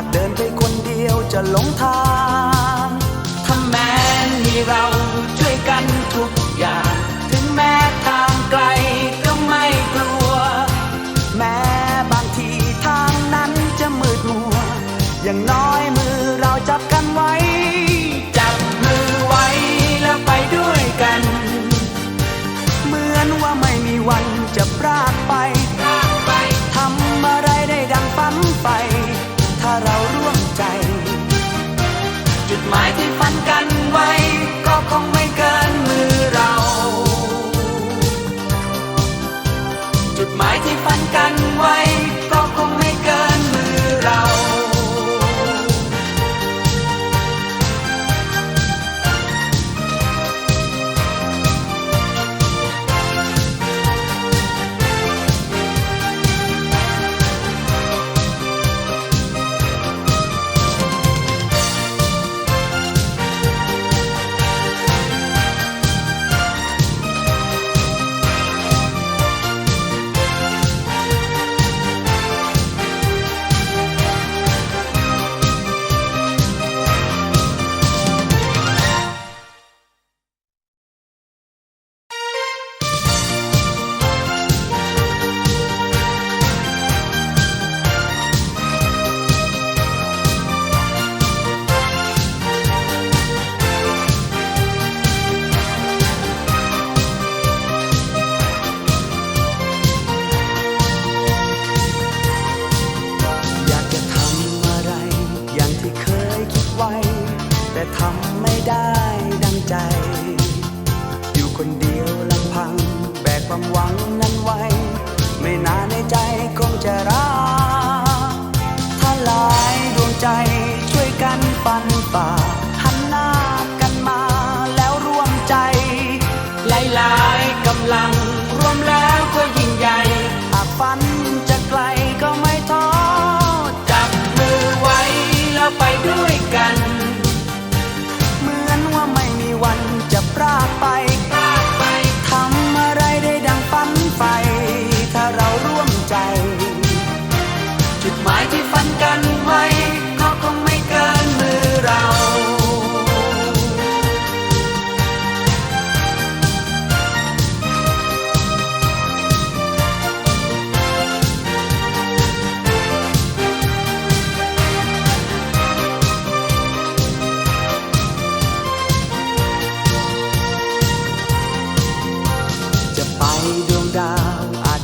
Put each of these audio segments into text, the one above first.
ากเดินไปคนเดียวจะหลงทางถ้าแม้มีเราช่วยกันทุกอย่าง ถึงแม้ทางไกลก็ไม่กลัว แม้บางทีทางนั้นจะมืดมัวอย่างน้อย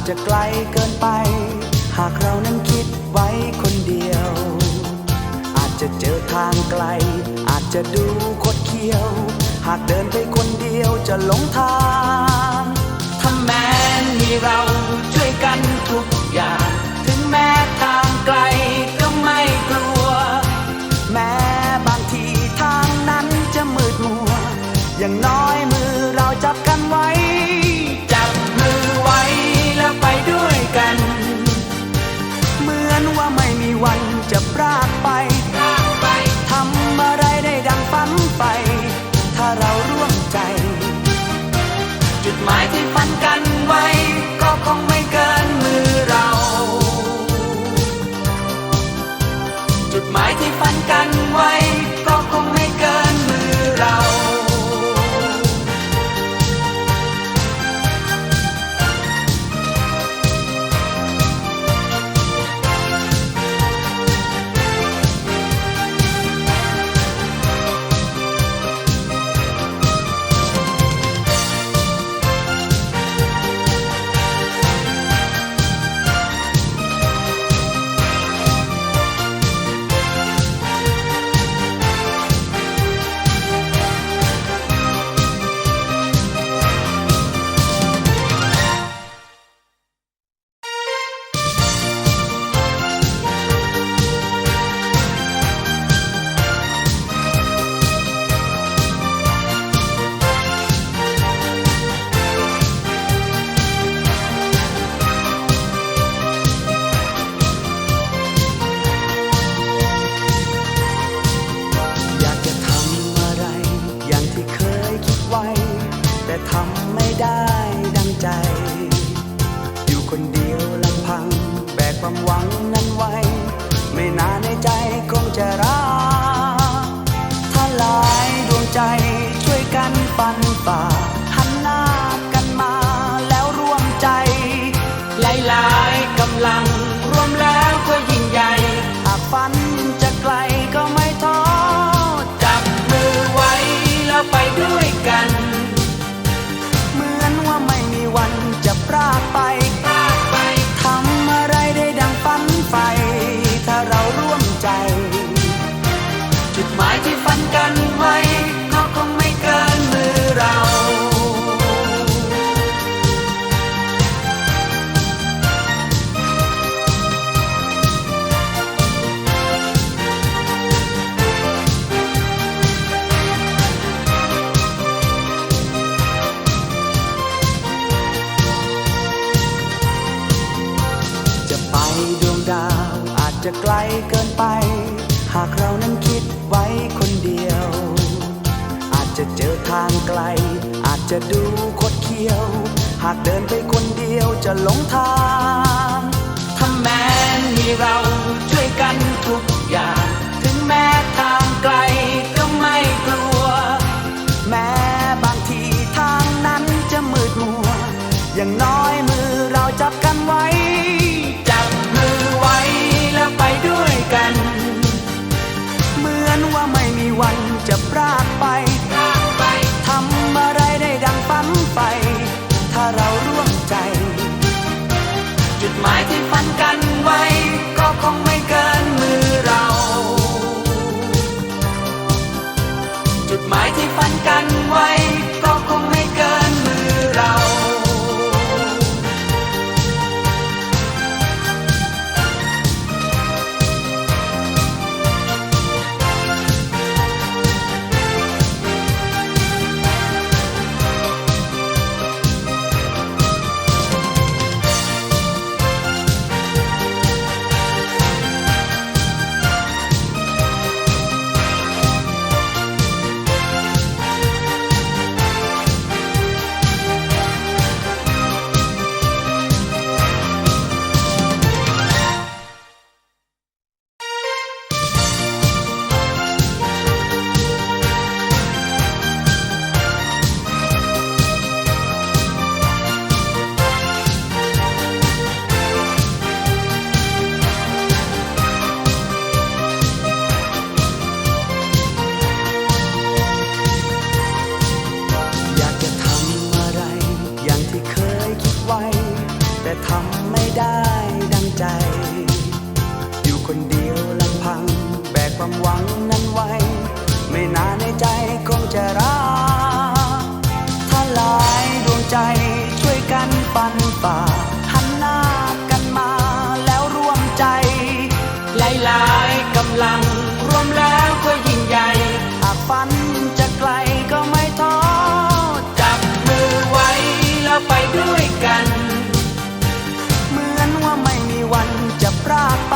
จะไกลเกินไป หากเรานั้นคิดไว้คนเดียว อาจจะเจอทางไกล อาจจะดูคดเคี้ยว หากเดินไปคนเดียวจะหลงทางถ้าแม้มีเราช่วยกันทุก mighty ความหวังนั้นไว้ ไม่นานในใจคงจะรักถ้าลายดวงใจ กำลังรวมแล้วก็ยิ่งใหญ่หากฝันจะไกลก็ไม่ท้อจับมือไว้แล้วไปด้วยกัน เหมือนว่าไม่มีวันจะพลาดไป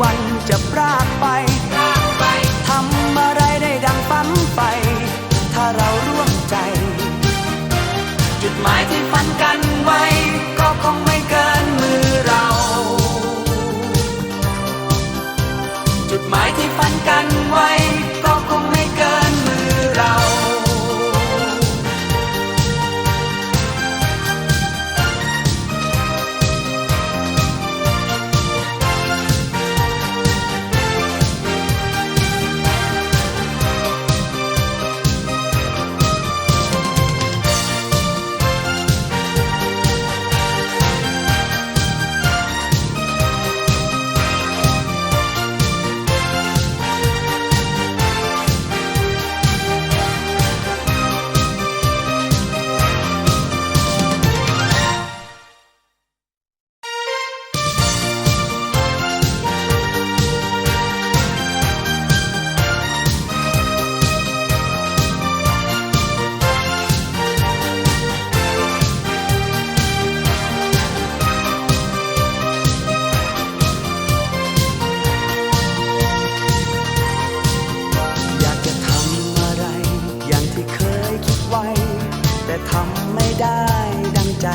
วันจะพรากไป ได้ดังใจ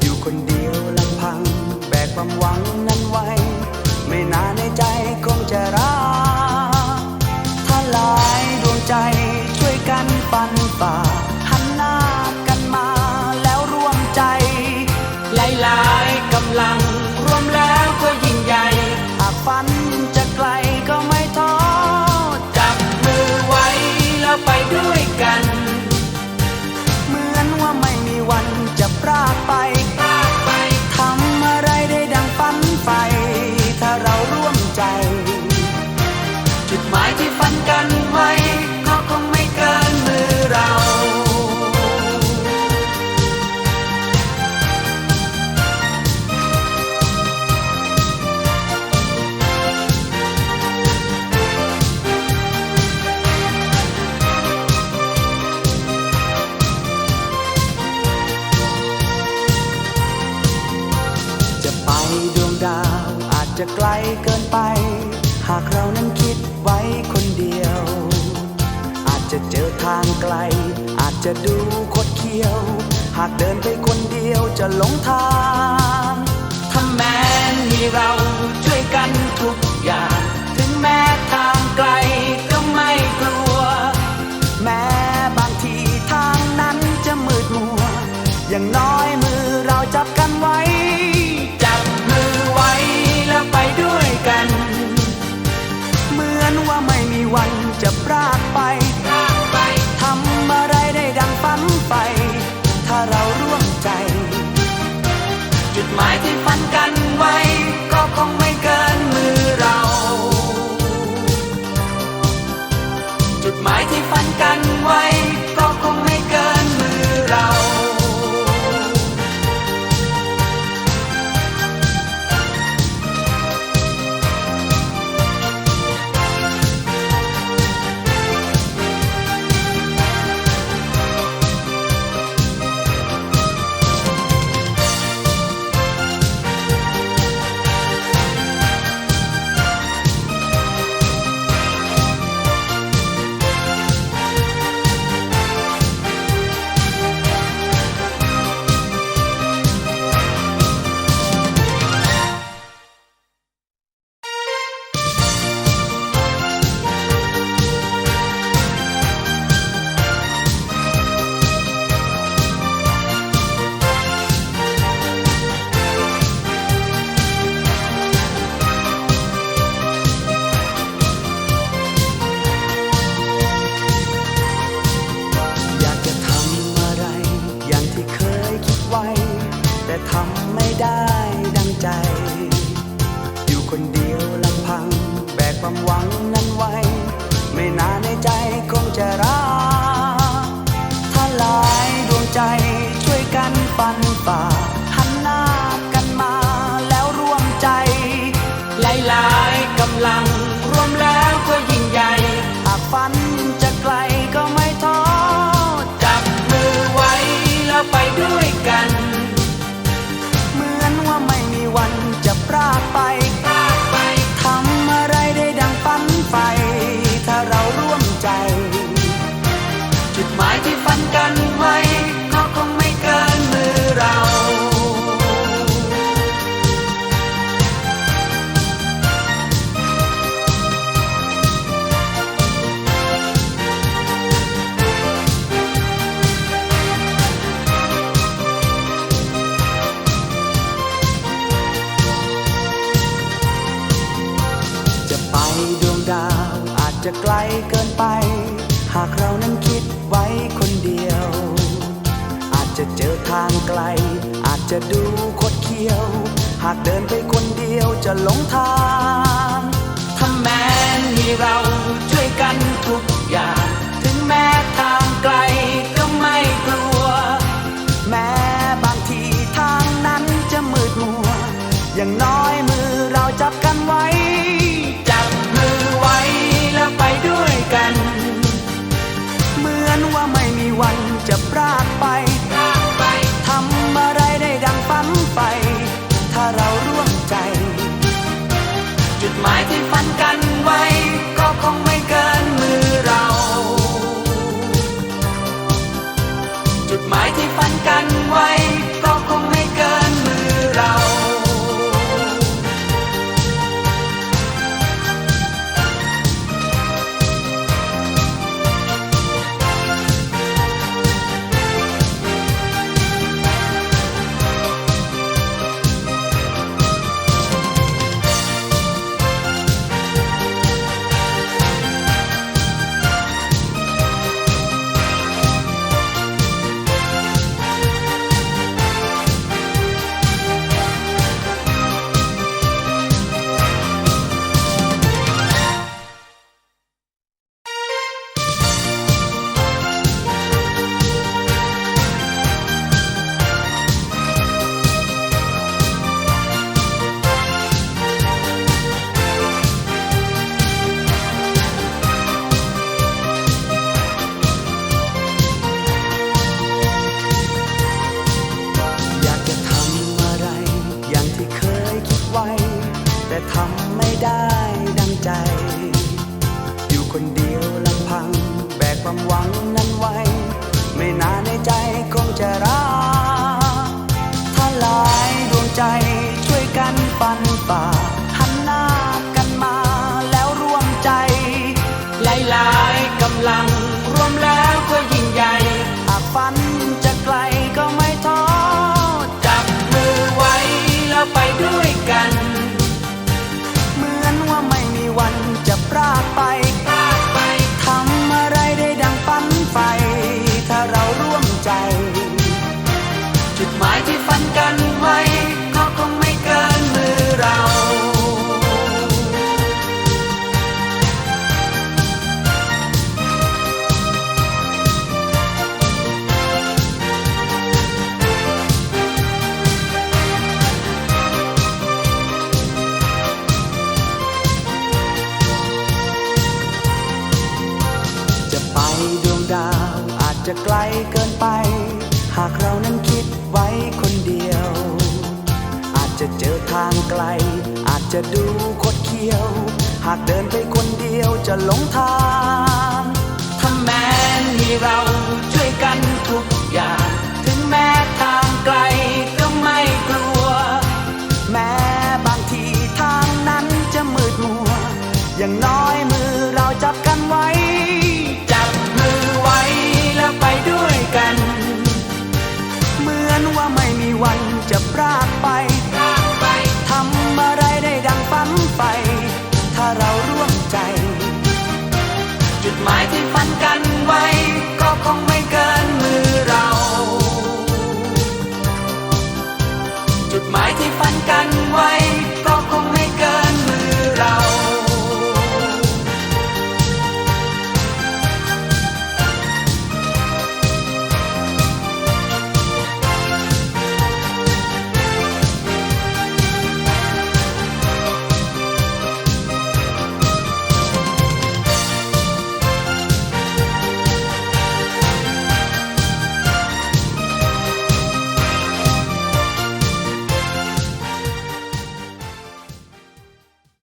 อยู่คนเดียวลำพัง แบกความหวังนั้นไว้ ไม่นานในใจคงจะรัก เดินไปคนเดียวจะหลงทางถ้าแม้มีเราช่วยกันทุกอย่าง ถึงแม้ทางไกลก็ไม่กลัว แม้บางทีทางนั้นจะมืดมัว อย่างน้อยมือ จุดหมายที่ฝันกัน จะดูคดเคี้ยว หากเดินไปคนเดียวจะหลงทางถ้าแม้มีเราช่วยกันทุกอย่าง ถึงแม้ทางไกลก็ไม่กลัว แม้บางทีทางนั้นจะมืดมัว อย่างน้อยมือเราจับกันไว้ ไกล อาจจะดูคดเคี้ยว หากเดินไปคนเดียวจะหลงทางถ้าแม้มีเราช่วยกันทุกอย่าง ถึงแม้ทางไกลก็ไม่กลัว แม้บางทีทางนั้นจะมืดมัว อย่างน้อยมือเราจับกัน